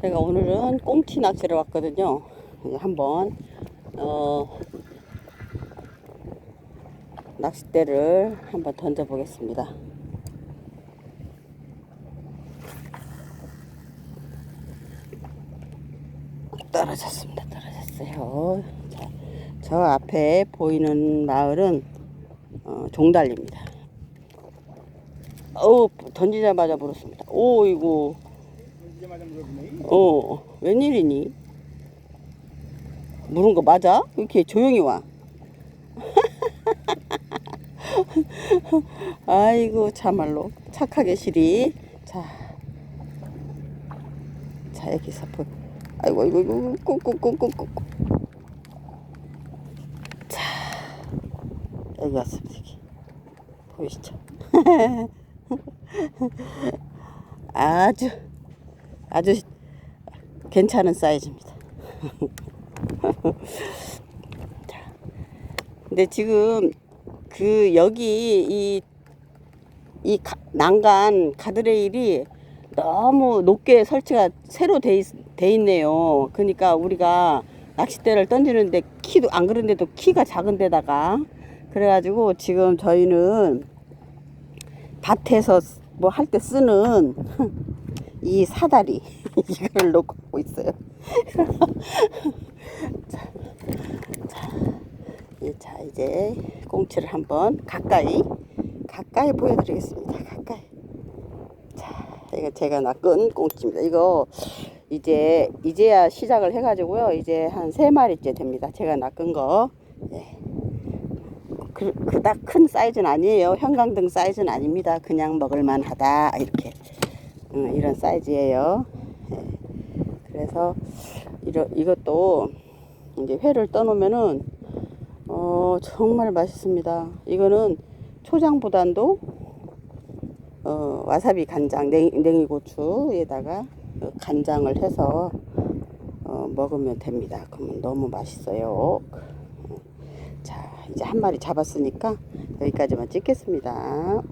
제가 오늘은 꽁치 낚시를 왔거든요. 예, 한번 어, 낚싯대를 한번 던져 보겠습니다. 떨어졌습니다. 떨어졌어요. 자, 저 앞에 보이는 마을은 어, 종달리입니다. 어 던지자마자 물었습니다. 오이 거어 웬일이니? 물은 거 맞아? 왜 이렇게 조용히 와? 아이고 참말로 착하게 시리 자, 자 여기서 보 아이고 아이고 아이고 꾹꾹꾹꾹꾹 자 여기 왔습니다 여기 보이시죠? 아주 아주 괜찮은 사이즈입니다. 자, 근데 지금 그 여기 이, 이 가- 난간 가드레일이 너무 높게 설치가 새로 돼, 있, 돼 있네요. 그러니까 우리가 낚싯대를 던지는데 키도 안 그런데도 키가 작은 데다가 그래가지고 지금 저희는 밭에서 뭐 할 때 쓰는 이 사다리 이거를 놓고 하고 있어요. 자, 자, 이- 자 이제 꽁치를 한번 가까이 가까이 보여드리겠습니다. 가까이. 자, 이거 제가 낚은 꽁치입니다. 이거 이제 이제야 시작을 해가지고요. 이제 한 세 마리째 됩니다. 제가 낚은 거. 예. 그, 그닥 큰 사이즈는 아니에요. 형광등 사이즈는 아닙니다. 그냥 먹을만 하다. 이렇게. 음, 이런 사이즈예요. 예. 그래서, 이러, 이것도 이제 회를 떠놓으면은, 어, 정말 맛있습니다. 이거는 초장보단도, 어, 와사비 간장, 냉, 냉이고추에다가 어, 간장을 해서, 어, 먹으면 됩니다. 그러면 너무 맛있어요. 자, 이제 한 마리 잡았으니까 여기까지만 찍겠습니다.